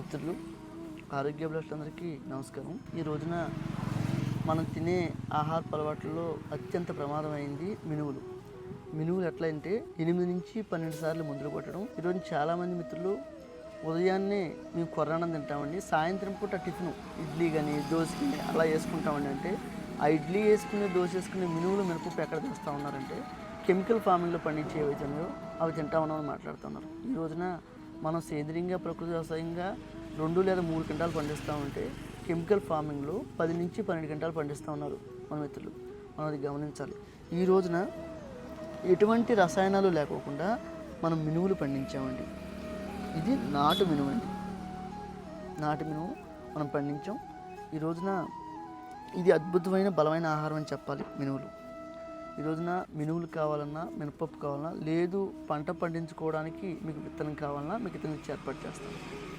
మిత్రులు ఆరోగ్య అభిలాషులందరికీ నమస్కారం. ఈ రోజున మనం తినే ఆహార అలవాట్లలో అత్యంత ప్రమాదమైంది మినువులు. మినువులు ఎట్లా అంటే ఎనిమిది నుంచి పన్నెండు సార్లు మందులు కొట్టడం. ఈరోజు చాలామంది మిత్రులు ఉదయాన్నే మేము కొర్రాన్నం తింటామండి. సాయంత్రం పూట టిఫిన్ ఇడ్లీ కానీ దోశ కానీ అలా వేసుకుంటామండి. అంటే ఆ ఇడ్లీ వేసుకునే దోశ వేసుకునే మినువులు మినపప్పు ఎక్కడ తెస్తూ ఉన్నారంటే కెమికల్ ఫార్మింగ్లో పండించే ఏవైతే ఉన్నాయో అవి తింటా ఉన్నామని మాట్లాడుతున్నారు. ఈ రోజున మనం సేంద్రీయంగా ప్రకృతి వ్యవసాయంగా రెండు లేదా మూడు గంటలు పండిస్తూ ఉంటే కెమికల్ ఫార్మింగ్లో పది నుంచి పన్నెండు గంటలు పండిస్తూ ఉన్నారు మన మిత్రులు. మనం అది గమనించాలి. ఈ రోజున ఎటువంటి రసాయనాలు లేకోకుండా మనం మినువులు పండించామండి. ఇది నాటు మినువు అండి నాటు మినుము మనం పండించాం. ఈ రోజున ఇది అద్భుతమైన బలమైన ఆహారం అని చెప్పాలి మినువులు. ఈ రోజున మినువులు కావాలన్నా మినపప్పు కావాలన్నా లేదు పంట పండించుకోవడానికి మీకు విత్తనం కావాలన్నా మీకు ఇతను ఏర్పాటు చేస్తాను